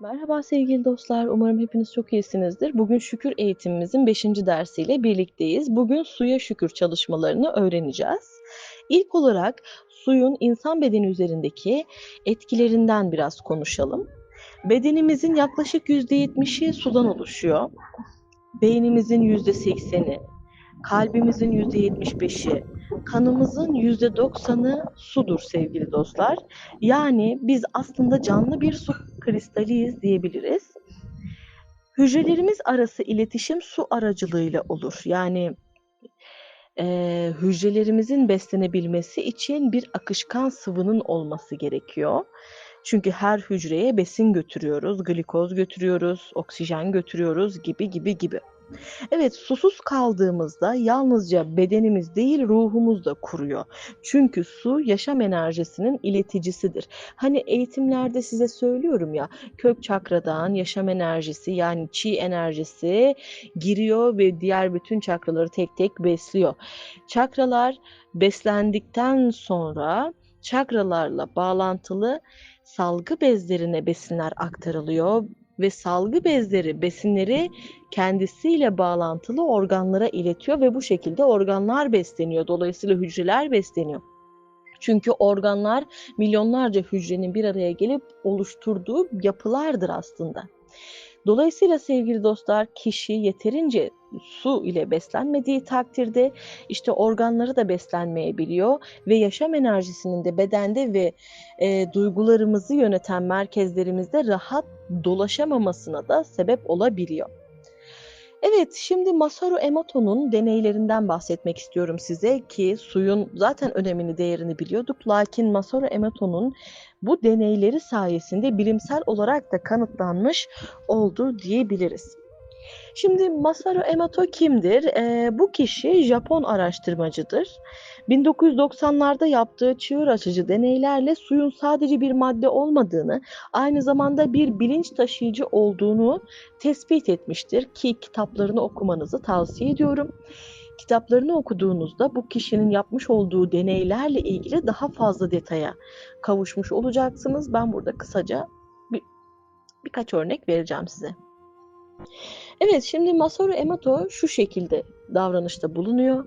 Merhaba sevgili dostlar. Umarım hepiniz çok iyisinizdir. Bugün şükür eğitimimizin 5. dersiyle birlikteyiz. Bugün suya şükür çalışmalarını öğreneceğiz. İlk olarak suyun insan bedeni üzerindeki etkilerinden biraz konuşalım. Bedenimizin yaklaşık %70'i sudan oluşuyor. Beynimizin %80'i, kalbimizin %75'i, kanımızın %90'ı sudur sevgili dostlar. Yani biz aslında canlı bir su kristaliyiz diyebiliriz. Hücrelerimiz arası iletişim su aracılığıyla olur. Yani e, hücrelerimizin beslenebilmesi için bir akışkan sıvının olması gerekiyor. Çünkü her hücreye besin götürüyoruz, glikoz götürüyoruz, oksijen götürüyoruz gibi gibi gibi. Evet, susuz kaldığımızda yalnızca bedenimiz değil ruhumuz da kuruyor. Çünkü su yaşam enerjisinin ileticisidir. Hani eğitimlerde size söylüyorum ya, kök çakradan yaşam enerjisi yani çi enerjisi giriyor ve diğer bütün çakraları tek tek besliyor. Çakralar beslendikten sonra çakralarla bağlantılı salgı bezlerine besinler aktarılıyor ve salgı bezleri besinleri kendisiyle bağlantılı organlara iletiyor ve bu şekilde organlar besleniyor. Dolayısıyla hücreler besleniyor. Çünkü organlar milyonlarca hücrenin bir araya gelip oluşturduğu yapılardır aslında. Dolayısıyla sevgili dostlar kişi yeterince su ile beslenmediği takdirde işte organları da beslenmeyebiliyor ve yaşam enerjisinin de bedende ve e, duygularımızı yöneten merkezlerimizde rahat dolaşamamasına da sebep olabiliyor. Evet, şimdi Masaru Emoto'nun deneylerinden bahsetmek istiyorum size ki suyun zaten önemini, değerini biliyorduk. Lakin Masaru Emoto'nun bu deneyleri sayesinde bilimsel olarak da kanıtlanmış oldu diyebiliriz. Şimdi Masaru Emoto kimdir? E, bu kişi Japon araştırmacıdır. 1990'larda yaptığı çığır açıcı deneylerle suyun sadece bir madde olmadığını, aynı zamanda bir bilinç taşıyıcı olduğunu tespit etmiştir ki kitaplarını okumanızı tavsiye ediyorum. Kitaplarını okuduğunuzda bu kişinin yapmış olduğu deneylerle ilgili daha fazla detaya kavuşmuş olacaksınız. Ben burada kısaca bir, birkaç örnek vereceğim size. Evet, şimdi Masaru Emoto şu şekilde davranışta bulunuyor.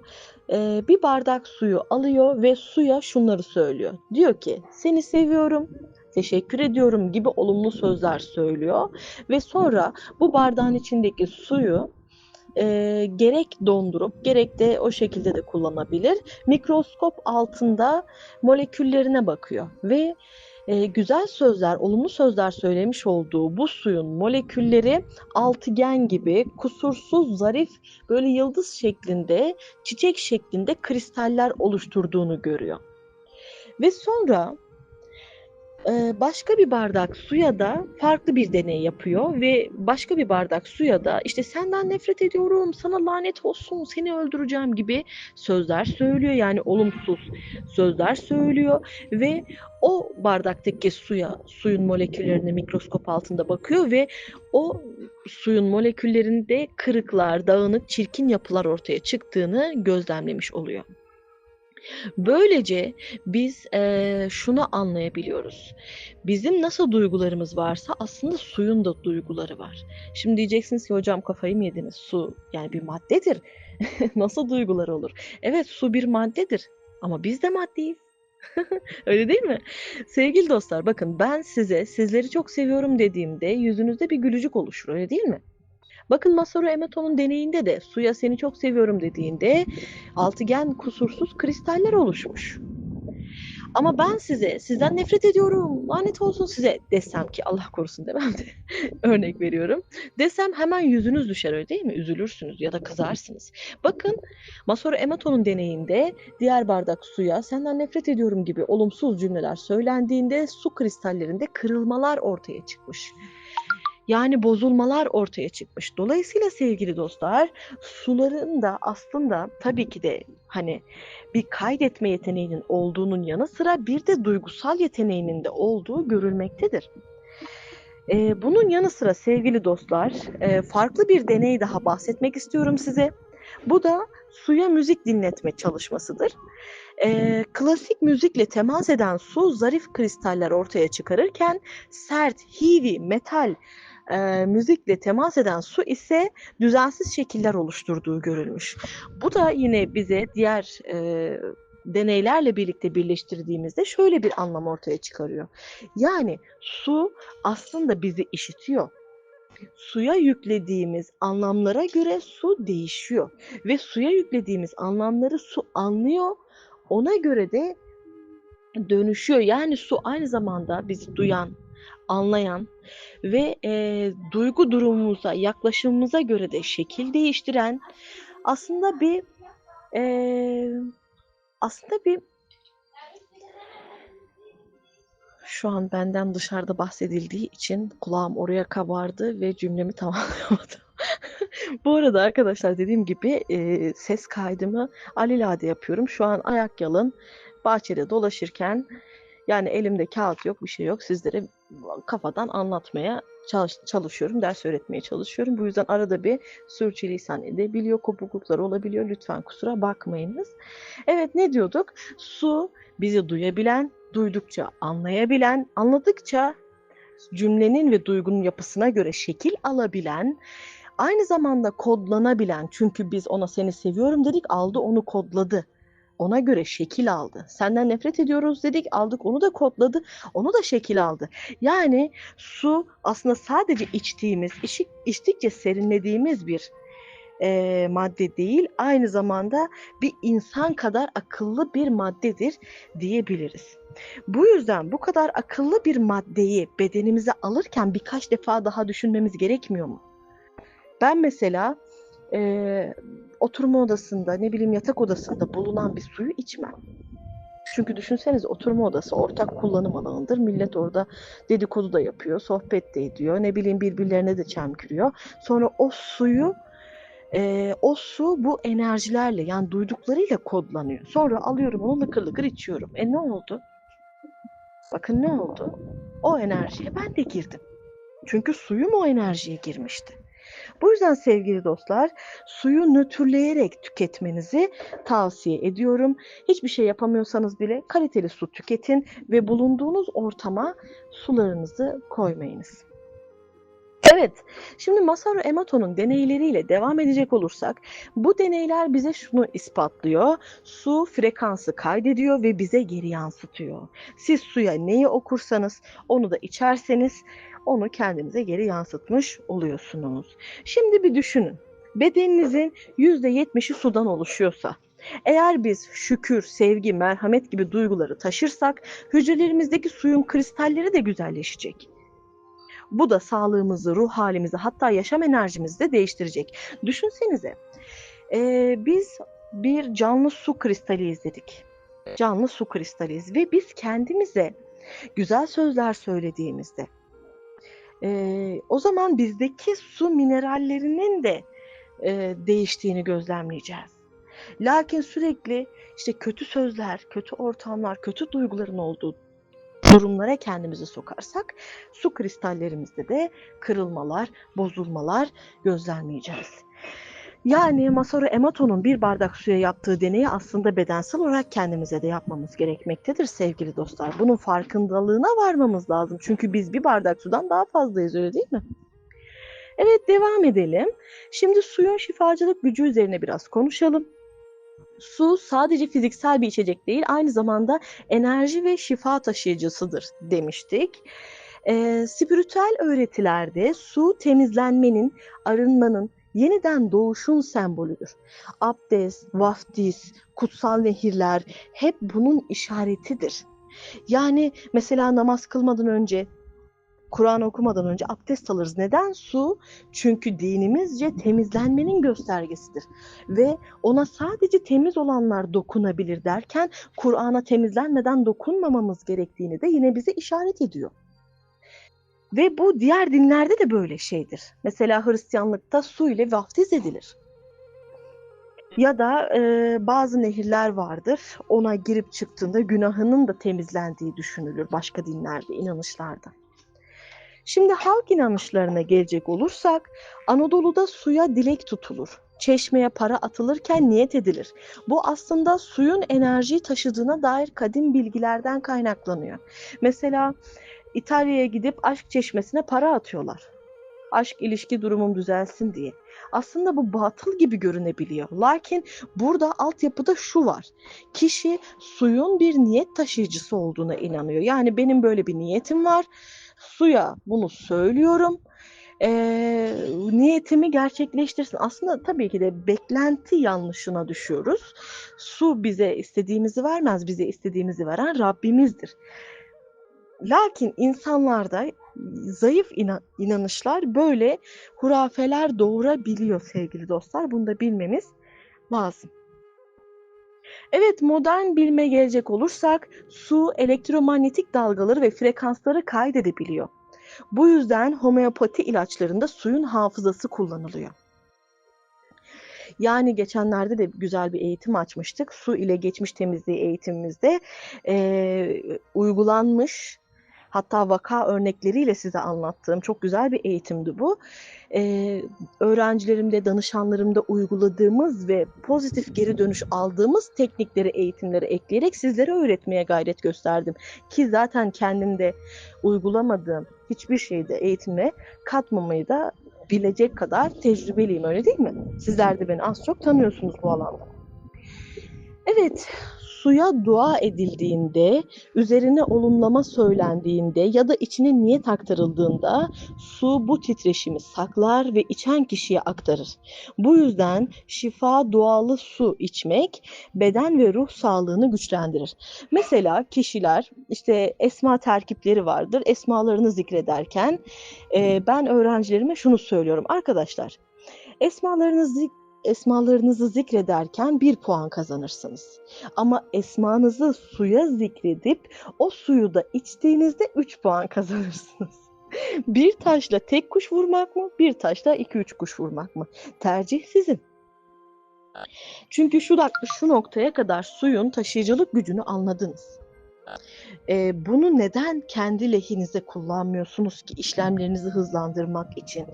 Ee, bir bardak suyu alıyor ve suya şunları söylüyor. Diyor ki, seni seviyorum, teşekkür ediyorum gibi olumlu sözler söylüyor. Ve sonra bu bardağın içindeki suyu e, gerek dondurup gerek de o şekilde de kullanabilir. Mikroskop altında moleküllerine bakıyor ve e, güzel sözler, olumlu sözler söylemiş olduğu bu suyun molekülleri altıgen gibi kusursuz, zarif, böyle yıldız şeklinde, çiçek şeklinde kristaller oluşturduğunu görüyor. Ve sonra başka bir bardak suya da farklı bir deney yapıyor ve başka bir bardak suya da işte senden nefret ediyorum, sana lanet olsun, seni öldüreceğim gibi sözler söylüyor. Yani olumsuz sözler söylüyor ve o bardaktaki suya, suyun moleküllerine mikroskop altında bakıyor ve o suyun moleküllerinde kırıklar, dağınık, çirkin yapılar ortaya çıktığını gözlemlemiş oluyor. Böylece biz e, şunu anlayabiliyoruz. Bizim nasıl duygularımız varsa aslında suyun da duyguları var. Şimdi diyeceksiniz ki hocam kafayı mı yediniz? Su yani bir maddedir. nasıl duygular olur? Evet su bir maddedir ama biz de maddeyiz. Öyle değil mi? Sevgili dostlar bakın ben size sizleri çok seviyorum dediğimde yüzünüzde bir gülücük oluşur öyle değil mi? Bakın Masaru Emoto'nun deneyinde de suya seni çok seviyorum dediğinde altıgen kusursuz kristaller oluşmuş. Ama ben size sizden nefret ediyorum lanet olsun size desem ki Allah korusun demem de örnek veriyorum. Desem hemen yüzünüz düşer öyle değil mi? Üzülürsünüz ya da kızarsınız. Bakın Masaru Emoto'nun deneyinde diğer bardak suya senden nefret ediyorum gibi olumsuz cümleler söylendiğinde su kristallerinde kırılmalar ortaya çıkmış. Yani bozulmalar ortaya çıkmış. Dolayısıyla sevgili dostlar suların da aslında tabii ki de hani bir kaydetme yeteneğinin olduğunun yanı sıra bir de duygusal yeteneğinin de olduğu görülmektedir. Ee, bunun yanı sıra sevgili dostlar farklı bir deney daha bahsetmek istiyorum size. Bu da suya müzik dinletme çalışmasıdır. Eee, klasik müzikle temas eden su zarif kristaller ortaya çıkarırken sert, heavy, metal eee, müzikle temas eden su ise düzensiz şekiller oluşturduğu görülmüş. Bu da yine bize diğer eee, deneylerle birlikte birleştirdiğimizde şöyle bir anlam ortaya çıkarıyor. Yani su aslında bizi işitiyor. Suya yüklediğimiz anlamlara göre su değişiyor ve suya yüklediğimiz anlamları su anlıyor. Ona göre de dönüşüyor. Yani su aynı zamanda bizi duyan, anlayan ve eee, duygu durumumuza, yaklaşımımıza göre de şekil değiştiren aslında bir eee, aslında bir şu an benden dışarıda bahsedildiği için kulağım oraya kabardı ve cümlemi tamamlayamadım. Bu arada arkadaşlar dediğim gibi eee, ses kaydımı alelade yapıyorum. Şu an ayak yalın bahçede dolaşırken yani elimde kağıt yok bir şey yok sizlere kafadan anlatmaya çalış- çalışıyorum, ders öğretmeye çalışıyorum. Bu yüzden arada bir sürçülisan edebiliyor, kopukluklar olabiliyor. Lütfen kusura bakmayınız. Evet ne diyorduk? Su bizi duyabilen, duydukça anlayabilen, anladıkça cümlenin ve duygunun yapısına göre şekil alabilen, aynı zamanda kodlanabilen çünkü biz ona seni seviyorum dedik aldı onu kodladı. Ona göre şekil aldı. Senden nefret ediyoruz dedik aldık onu da kodladı. Onu da şekil aldı. Yani su aslında sadece içtiğimiz, içik, içtikçe serinlediğimiz bir eee, madde değil. Aynı zamanda bir insan kadar akıllı bir maddedir diyebiliriz. Bu yüzden bu kadar akıllı bir maddeyi bedenimize alırken birkaç defa daha düşünmemiz gerekmiyor mu? Ben mesela eee, oturma odasında, ne bileyim yatak odasında bulunan bir suyu içmem. Çünkü düşünsenize oturma odası ortak kullanım alanıdır. Millet orada dedikodu da yapıyor, sohbet de ediyor, ne bileyim birbirlerine de çemkiriyor. Sonra o suyu, eee, o su bu enerjilerle yani duyduklarıyla kodlanıyor. Sonra alıyorum onu lıkır lıkır içiyorum. E ne oldu? Bakın ne oldu? O enerjiye ben de girdim. Çünkü suyum o enerjiye girmişti. Bu yüzden sevgili dostlar suyu nötrleyerek tüketmenizi tavsiye ediyorum. Hiçbir şey yapamıyorsanız bile kaliteli su tüketin ve bulunduğunuz ortama sularınızı koymayınız. Evet, şimdi Masaru Emoto'nun deneyleriyle devam edecek olursak, bu deneyler bize şunu ispatlıyor. Su frekansı kaydediyor ve bize geri yansıtıyor. Siz suya neyi okursanız, onu da içerseniz onu kendinize geri yansıtmış oluyorsunuz. Şimdi bir düşünün. Bedeninizin %70'i sudan oluşuyorsa, eğer biz şükür, sevgi, merhamet gibi duyguları taşırsak, hücrelerimizdeki suyun kristalleri de güzelleşecek. Bu da sağlığımızı, ruh halimizi hatta yaşam enerjimizi de değiştirecek. Düşünsenize eee, biz bir canlı su kristali izledik. Canlı su kristaliyiz ve biz kendimize güzel sözler söylediğimizde eee, o zaman bizdeki su minerallerinin de eee, değiştiğini gözlemleyeceğiz. Lakin sürekli işte kötü sözler, kötü ortamlar, kötü duyguların olduğu durumlara kendimizi sokarsak su kristallerimizde de kırılmalar, bozulmalar gözlemleyeceğiz. Yani Masaru Emoto'nun bir bardak suya yaptığı deneyi aslında bedensel olarak kendimize de yapmamız gerekmektedir sevgili dostlar. Bunun farkındalığına varmamız lazım. Çünkü biz bir bardak sudan daha fazlayız öyle değil mi? Evet devam edelim. Şimdi suyun şifacılık gücü üzerine biraz konuşalım. Su sadece fiziksel bir içecek değil, aynı zamanda enerji ve şifa taşıyıcısıdır demiştik. Eee, spiritüel öğretilerde su temizlenmenin, arınmanın, yeniden doğuşun sembolüdür. Abdest, vaftiz, kutsal nehirler hep bunun işaretidir. Yani mesela namaz kılmadan önce, Kur'an okumadan önce abdest alırız. Neden? Su çünkü dinimizce temizlenmenin göstergesidir. Ve ona sadece temiz olanlar dokunabilir derken Kur'an'a temizlenmeden dokunmamamız gerektiğini de yine bize işaret ediyor. Ve bu diğer dinlerde de böyle şeydir. Mesela Hristiyanlıkta su ile vaftiz edilir. Ya da e, bazı nehirler vardır. Ona girip çıktığında günahının da temizlendiği düşünülür başka dinlerde, inanışlarda. Şimdi halk inanışlarına gelecek olursak Anadolu'da suya dilek tutulur. çeşmeye para atılırken niyet edilir. Bu aslında suyun enerjiyi taşıdığına dair kadim bilgilerden kaynaklanıyor. Mesela İtalya'ya gidip aşk çeşmesine para atıyorlar. Aşk ilişki durumum düzelsin diye. Aslında bu batıl gibi görünebiliyor. Lakin burada altyapıda şu var. Kişi suyun bir niyet taşıyıcısı olduğuna inanıyor. Yani benim böyle bir niyetim var. Suya bunu söylüyorum e, niyetimi gerçekleştirsin. Aslında tabii ki de beklenti yanlışına düşüyoruz. Su bize istediğimizi vermez, bize istediğimizi veren Rabbimizdir. Lakin insanlarda zayıf inanışlar böyle hurafeler doğurabiliyor sevgili dostlar. Bunu da bilmemiz lazım. Evet modern bilime gelecek olursak su elektromanyetik dalgaları ve frekansları kaydedebiliyor. Bu yüzden homeopati ilaçlarında suyun hafızası kullanılıyor. Yani geçenlerde de güzel bir eğitim açmıştık. Su ile geçmiş temizliği eğitimimizde e, uygulanmış hatta vaka örnekleriyle size anlattığım çok güzel bir eğitimdi bu. Ee, öğrencilerimde, danışanlarımda uyguladığımız ve pozitif geri dönüş aldığımız teknikleri, eğitimleri ekleyerek sizlere öğretmeye gayret gösterdim. Ki zaten kendimde uygulamadığım hiçbir şeyde eğitime katmamayı da bilecek kadar tecrübeliyim öyle değil mi? Sizler de beni az çok tanıyorsunuz bu alanda. Evet, suya dua edildiğinde, üzerine olumlama söylendiğinde ya da içine niyet aktarıldığında su bu titreşimi saklar ve içen kişiye aktarır. Bu yüzden şifa dualı su içmek beden ve ruh sağlığını güçlendirir. Mesela kişiler işte esma terkipleri vardır. Esmalarını zikrederken e, ben öğrencilerime şunu söylüyorum. Arkadaşlar esmalarını zik esmalarınızı zikrederken bir puan kazanırsınız. Ama esmanızı suya zikredip o suyu da içtiğinizde 3 puan kazanırsınız. bir taşla tek kuş vurmak mı, bir taşla 2-3 kuş vurmak mı? Tercih sizin. Çünkü şu, şu noktaya kadar suyun taşıyıcılık gücünü anladınız. Ee, bunu neden kendi lehinize kullanmıyorsunuz ki işlemlerinizi hızlandırmak için,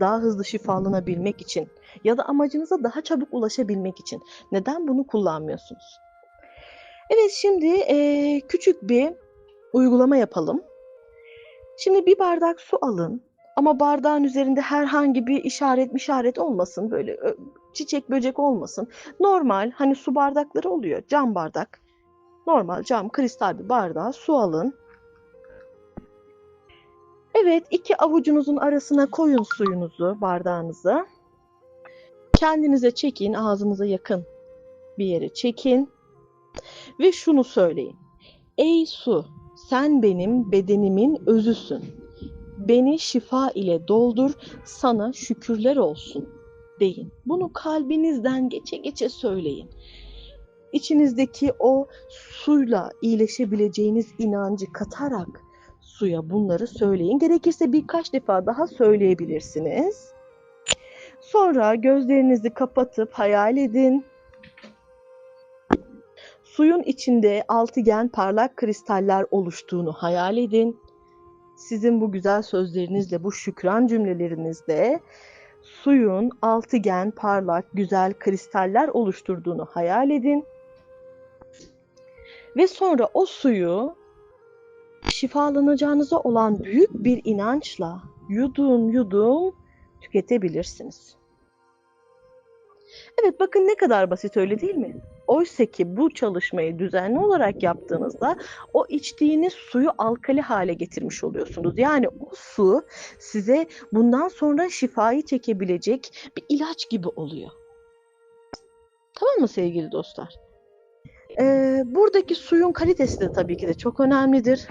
daha hızlı şifalanabilmek için ya da amacınıza daha çabuk ulaşabilmek için neden bunu kullanmıyorsunuz? Evet şimdi e, küçük bir uygulama yapalım. Şimdi bir bardak su alın ama bardağın üzerinde herhangi bir işaret işaret olmasın böyle çiçek böcek olmasın. Normal hani su bardakları oluyor cam bardak normal cam kristal bir bardağa su alın. Evet iki avucunuzun arasına koyun suyunuzu bardağınızı. Kendinize çekin ağzınıza yakın bir yere çekin ve şunu söyleyin. Ey su sen benim bedenimin özüsün. Beni şifa ile doldur sana şükürler olsun deyin. Bunu kalbinizden geçe geçe söyleyin içinizdeki o suyla iyileşebileceğiniz inancı katarak suya bunları söyleyin. Gerekirse birkaç defa daha söyleyebilirsiniz. Sonra gözlerinizi kapatıp hayal edin. Suyun içinde altıgen parlak kristaller oluştuğunu hayal edin. Sizin bu güzel sözlerinizle, bu şükran cümlelerinizle suyun altıgen parlak güzel kristaller oluşturduğunu hayal edin. Ve sonra o suyu şifalanacağınıza olan büyük bir inançla yudum yudum tüketebilirsiniz. Evet bakın ne kadar basit öyle değil mi? Oysa ki bu çalışmayı düzenli olarak yaptığınızda o içtiğiniz suyu alkali hale getirmiş oluyorsunuz. Yani o su size bundan sonra şifayı çekebilecek bir ilaç gibi oluyor. Tamam mı sevgili dostlar? Ee, buradaki suyun kalitesi de tabii ki de çok önemlidir.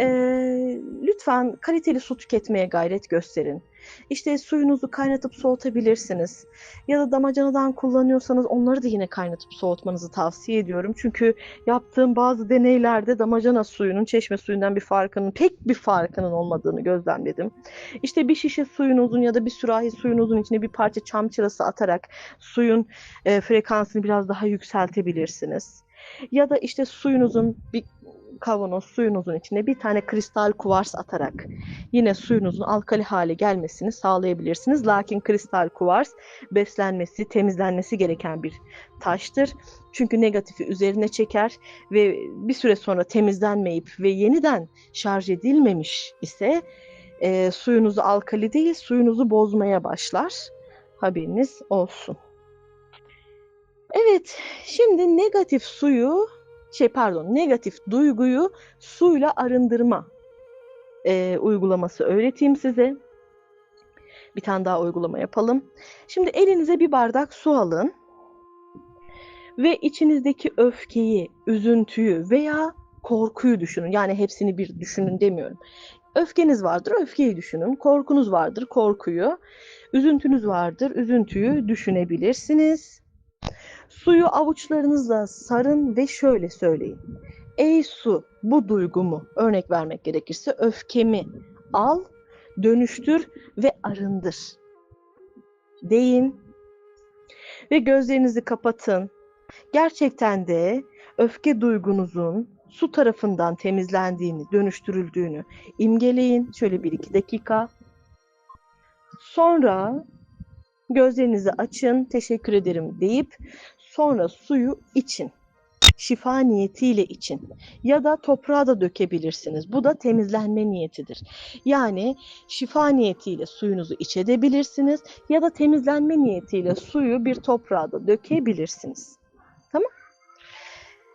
Ee, lütfen kaliteli su tüketmeye gayret gösterin. İşte suyunuzu kaynatıp soğutabilirsiniz. Ya da damacanadan kullanıyorsanız onları da yine kaynatıp soğutmanızı tavsiye ediyorum. Çünkü yaptığım bazı deneylerde damacana suyunun çeşme suyundan bir farkının, pek bir farkının olmadığını gözlemledim. İşte bir şişe suyunuzun ya da bir sürahi suyunuzun içine bir parça çam çırası atarak suyun e, frekansını biraz daha yükseltebilirsiniz. Ya da işte suyunuzun bir kavanoz suyunuzun içine bir tane kristal kuvars atarak yine suyunuzun alkali hale gelmesini sağlayabilirsiniz. Lakin kristal kuvars beslenmesi, temizlenmesi gereken bir taştır. Çünkü negatifi üzerine çeker ve bir süre sonra temizlenmeyip ve yeniden şarj edilmemiş ise e, suyunuzu alkali değil suyunuzu bozmaya başlar. Haberiniz olsun. Evet, şimdi negatif suyu, şey pardon, negatif duyguyu suyla arındırma e, uygulaması öğreteyim size. Bir tane daha uygulama yapalım. Şimdi elinize bir bardak su alın ve içinizdeki öfkeyi, üzüntüyü veya korkuyu düşünün. Yani hepsini bir düşünün demiyorum. Öfkeniz vardır, öfkeyi düşünün. Korkunuz vardır, korkuyu. Üzüntünüz vardır, üzüntüyü düşünebilirsiniz. Suyu avuçlarınızla sarın ve şöyle söyleyin. Ey su, bu duygumu, örnek vermek gerekirse öfkemi al, dönüştür ve arındır. Deyin ve gözlerinizi kapatın. Gerçekten de öfke duygunuzun su tarafından temizlendiğini, dönüştürüldüğünü imgeleyin. Şöyle bir iki dakika. Sonra gözlerinizi açın, teşekkür ederim deyip sonra suyu için. Şifa niyetiyle için ya da toprağa da dökebilirsiniz. Bu da temizlenme niyetidir. Yani şifa niyetiyle suyunuzu içebilirsiniz ya da temizlenme niyetiyle suyu bir toprağa da dökebilirsiniz.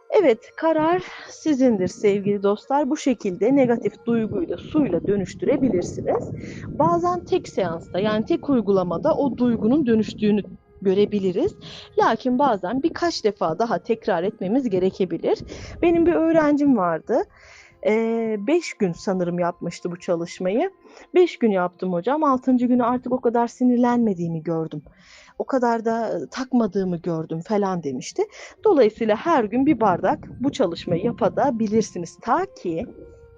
Evet, karar sizindir sevgili dostlar. Bu şekilde negatif duyguyla suyla dönüştürebilirsiniz. Bazen tek seansta yani tek uygulamada o duygunun dönüştüğünü görebiliriz. Lakin bazen birkaç defa daha tekrar etmemiz gerekebilir. Benim bir öğrencim vardı. 5 ee, gün sanırım yapmıştı bu çalışmayı. 5 gün yaptım hocam. 6. günü artık o kadar sinirlenmediğimi gördüm. O kadar da takmadığımı gördüm falan demişti. Dolayısıyla her gün bir bardak bu çalışmayı yapabilirsiniz. Ta ki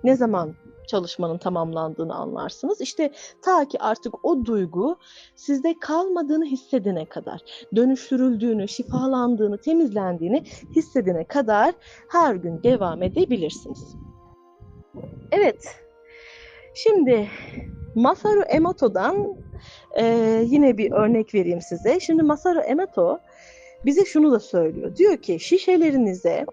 ne zaman çalışmanın tamamlandığını anlarsınız. İşte ta ki artık o duygu sizde kalmadığını hissedene kadar, dönüştürüldüğünü, şifalandığını, temizlendiğini hissedene kadar her gün devam edebilirsiniz. Evet, şimdi Masaru Emoto'dan e, yine bir örnek vereyim size. Şimdi Masaru Emoto bize şunu da söylüyor. Diyor ki şişelerinize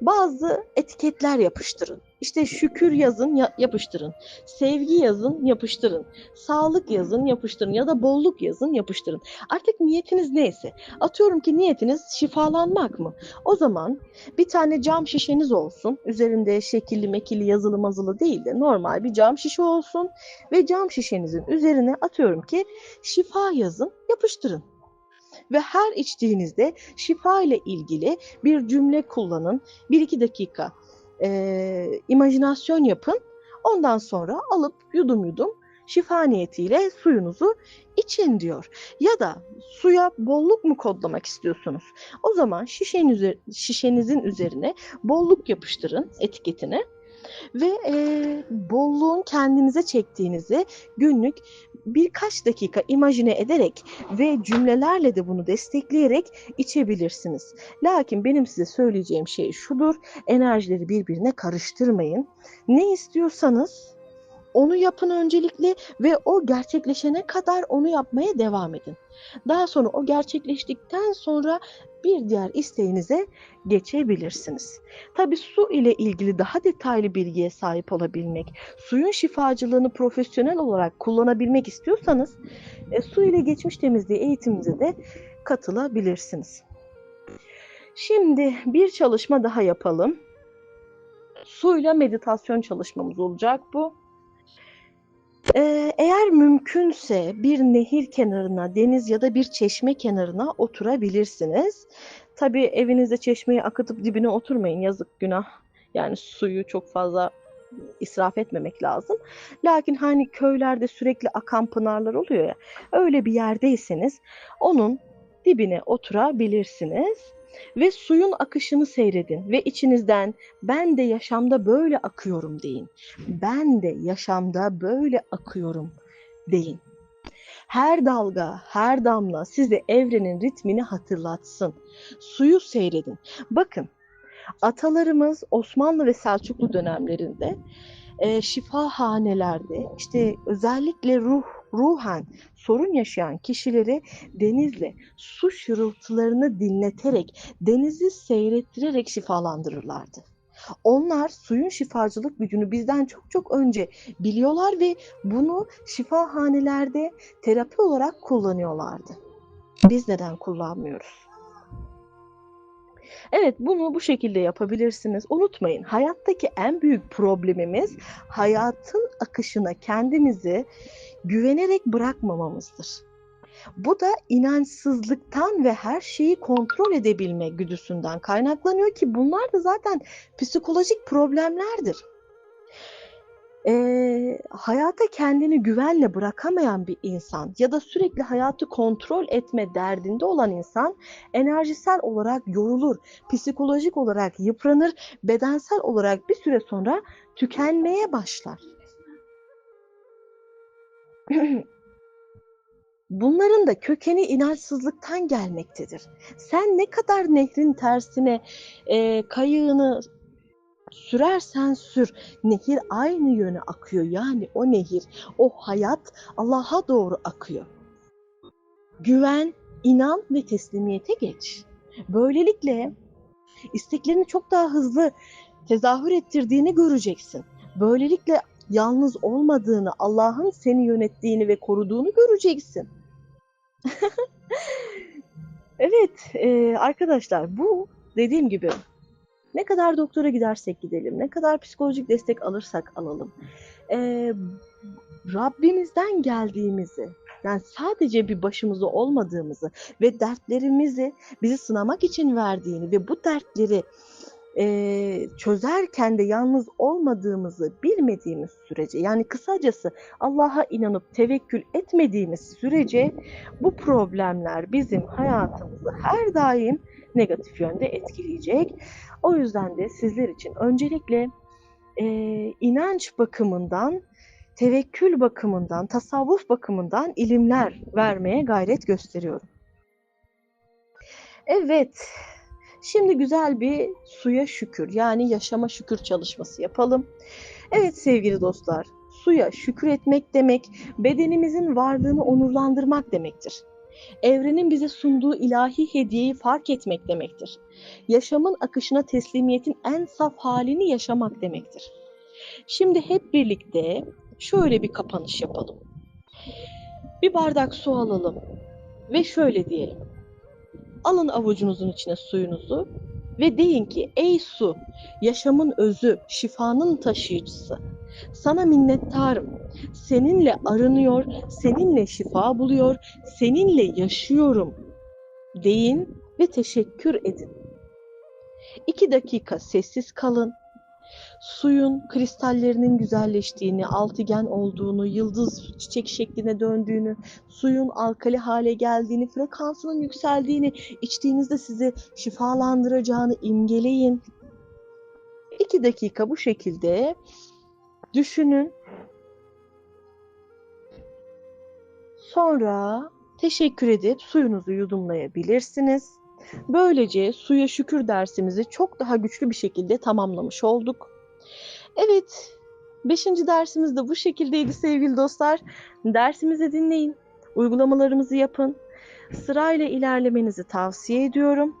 bazı etiketler yapıştırın. İşte şükür yazın yapıştırın. Sevgi yazın yapıştırın. Sağlık yazın yapıştırın ya da bolluk yazın yapıştırın. Artık niyetiniz neyse. Atıyorum ki niyetiniz şifalanmak mı? O zaman bir tane cam şişeniz olsun. Üzerinde şekilli mekilli yazılı mazılı değil de normal bir cam şişe olsun. Ve cam şişenizin üzerine atıyorum ki şifa yazın yapıştırın ve her içtiğinizde şifa ile ilgili bir cümle kullanın. Bir iki dakika e, imajinasyon yapın. Ondan sonra alıp yudum yudum şifa niyetiyle suyunuzu için diyor. Ya da suya bolluk mu kodlamak istiyorsunuz? O zaman şişeniz, şişenizin üzerine bolluk yapıştırın etiketini ve e, bolluğun kendinize çektiğinizi günlük birkaç dakika imajine ederek ve cümlelerle de bunu destekleyerek içebilirsiniz. Lakin benim size söyleyeceğim şey şudur. Enerjileri birbirine karıştırmayın. Ne istiyorsanız onu yapın öncelikle ve o gerçekleşene kadar onu yapmaya devam edin. Daha sonra o gerçekleştikten sonra bir diğer isteğinize geçebilirsiniz. Tabi su ile ilgili daha detaylı bilgiye sahip olabilmek, suyun şifacılığını profesyonel olarak kullanabilmek istiyorsanız e, su ile geçmiş temizliği eğitimimize de katılabilirsiniz. Şimdi bir çalışma daha yapalım. Suyla meditasyon çalışmamız olacak bu. Ee, eğer mümkünse bir nehir kenarına, deniz ya da bir çeşme kenarına oturabilirsiniz. Tabii evinizde çeşmeyi akıtıp dibine oturmayın. Yazık günah. Yani suyu çok fazla israf etmemek lazım. Lakin hani köylerde sürekli akan pınarlar oluyor ya. Öyle bir yerdeyseniz onun dibine oturabilirsiniz ve suyun akışını seyredin ve içinizden ben de yaşamda böyle akıyorum deyin. Ben de yaşamda böyle akıyorum deyin. Her dalga, her damla size evrenin ritmini hatırlatsın. Suyu seyredin. Bakın Atalarımız Osmanlı ve Selçuklu dönemlerinde e, şifahanelerde işte özellikle ruh ruhen sorun yaşayan kişileri denizle su şırıltılarını dinleterek, denizi seyrettirerek şifalandırırlardı. Onlar suyun şifacılık gücünü bizden çok çok önce biliyorlar ve bunu şifahanelerde terapi olarak kullanıyorlardı. Biz neden kullanmıyoruz? Evet, bunu bu şekilde yapabilirsiniz. Unutmayın, hayattaki en büyük problemimiz hayatın akışına kendimizi güvenerek bırakmamamızdır. Bu da inançsızlıktan ve her şeyi kontrol edebilme güdüsünden kaynaklanıyor ki bunlar da zaten psikolojik problemlerdir. Eee, hayata kendini güvenle bırakamayan bir insan ya da sürekli hayatı kontrol etme derdinde olan insan enerjisel olarak yorulur, psikolojik olarak yıpranır, bedensel olarak bir süre sonra tükenmeye başlar. Bunların da kökeni inançsızlıktan gelmektedir. Sen ne kadar nehrin tersine e, kayığını sürersen sür, nehir aynı yöne akıyor. Yani o nehir, o hayat Allah'a doğru akıyor. Güven, inan ve teslimiyete geç. Böylelikle isteklerini çok daha hızlı tezahür ettirdiğini göreceksin. Böylelikle yalnız olmadığını, Allah'ın seni yönettiğini ve koruduğunu göreceksin. evet e, arkadaşlar bu dediğim gibi ne kadar doktora gidersek gidelim, ne kadar psikolojik destek alırsak alalım. E, Rabbimizden geldiğimizi, yani sadece bir başımıza olmadığımızı ve dertlerimizi bizi sınamak için verdiğini ve bu dertleri e, çözerken de yalnız olmadığımızı bilmediğimiz sürece yani kısacası Allah'a inanıp tevekkül etmediğimiz sürece bu problemler bizim hayatımızı her daim negatif yönde etkileyecek. O yüzden de sizler için öncelikle e, inanç bakımından tevekkül bakımından, tasavvuf bakımından ilimler vermeye gayret gösteriyorum. Evet, Şimdi güzel bir suya şükür yani yaşama şükür çalışması yapalım. Evet sevgili dostlar, suya şükür etmek demek bedenimizin varlığını onurlandırmak demektir. Evrenin bize sunduğu ilahi hediyeyi fark etmek demektir. Yaşamın akışına teslimiyetin en saf halini yaşamak demektir. Şimdi hep birlikte şöyle bir kapanış yapalım. Bir bardak su alalım ve şöyle diyelim. Alın avucunuzun içine suyunuzu ve deyin ki ey su, yaşamın özü, şifanın taşıyıcısı. Sana minnettarım. Seninle arınıyor, seninle şifa buluyor, seninle yaşıyorum. Deyin ve teşekkür edin. İki dakika sessiz kalın suyun kristallerinin güzelleştiğini, altıgen olduğunu, yıldız çiçek şekline döndüğünü, suyun alkali hale geldiğini, frekansının yükseldiğini, içtiğinizde sizi şifalandıracağını imgeleyin. İki dakika bu şekilde düşünün. Sonra teşekkür edip suyunuzu yudumlayabilirsiniz. Böylece suya şükür dersimizi çok daha güçlü bir şekilde tamamlamış olduk. Evet, beşinci dersimiz de bu şekildeydi sevgili dostlar. Dersimizi dinleyin, uygulamalarımızı yapın. Sırayla ilerlemenizi tavsiye ediyorum.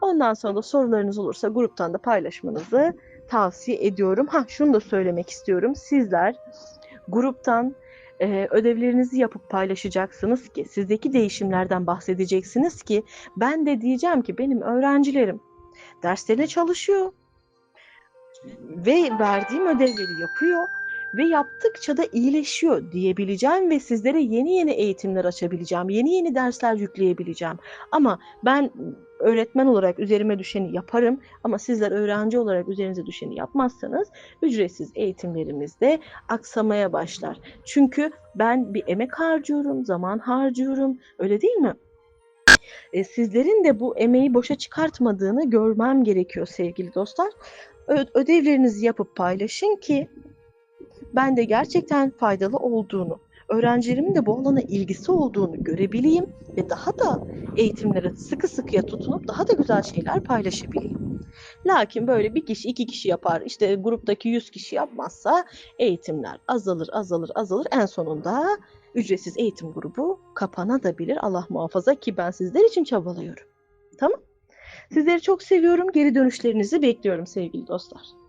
Ondan sonra da sorularınız olursa gruptan da paylaşmanızı tavsiye ediyorum. Ha şunu da söylemek istiyorum. Sizler gruptan e, ödevlerinizi yapıp paylaşacaksınız ki sizdeki değişimlerden bahsedeceksiniz ki ben de diyeceğim ki benim öğrencilerim derslerine çalışıyor ve verdiğim ödevleri yapıyor ve yaptıkça da iyileşiyor diyebileceğim ve sizlere yeni yeni eğitimler açabileceğim, yeni yeni dersler yükleyebileceğim. Ama ben öğretmen olarak üzerime düşeni yaparım ama sizler öğrenci olarak üzerinize düşeni yapmazsanız ücretsiz eğitimlerimizde aksamaya başlar. Çünkü ben bir emek harcıyorum, zaman harcıyorum. Öyle değil mi? E, sizlerin de bu emeği boşa çıkartmadığını görmem gerekiyor sevgili dostlar. Ödevlerinizi yapıp paylaşın ki ben de gerçekten faydalı olduğunu, öğrencilerimin de bu alana ilgisi olduğunu görebileyim ve daha da eğitimlere sıkı sıkıya tutunup daha da güzel şeyler paylaşabileyim. Lakin böyle bir kişi, iki kişi yapar, işte gruptaki 100 kişi yapmazsa eğitimler azalır, azalır, azalır. En sonunda ücretsiz eğitim grubu kapanabilir. Allah muhafaza ki ben sizler için çabalıyorum. Tamam? Sizleri çok seviyorum. Geri dönüşlerinizi bekliyorum sevgili dostlar.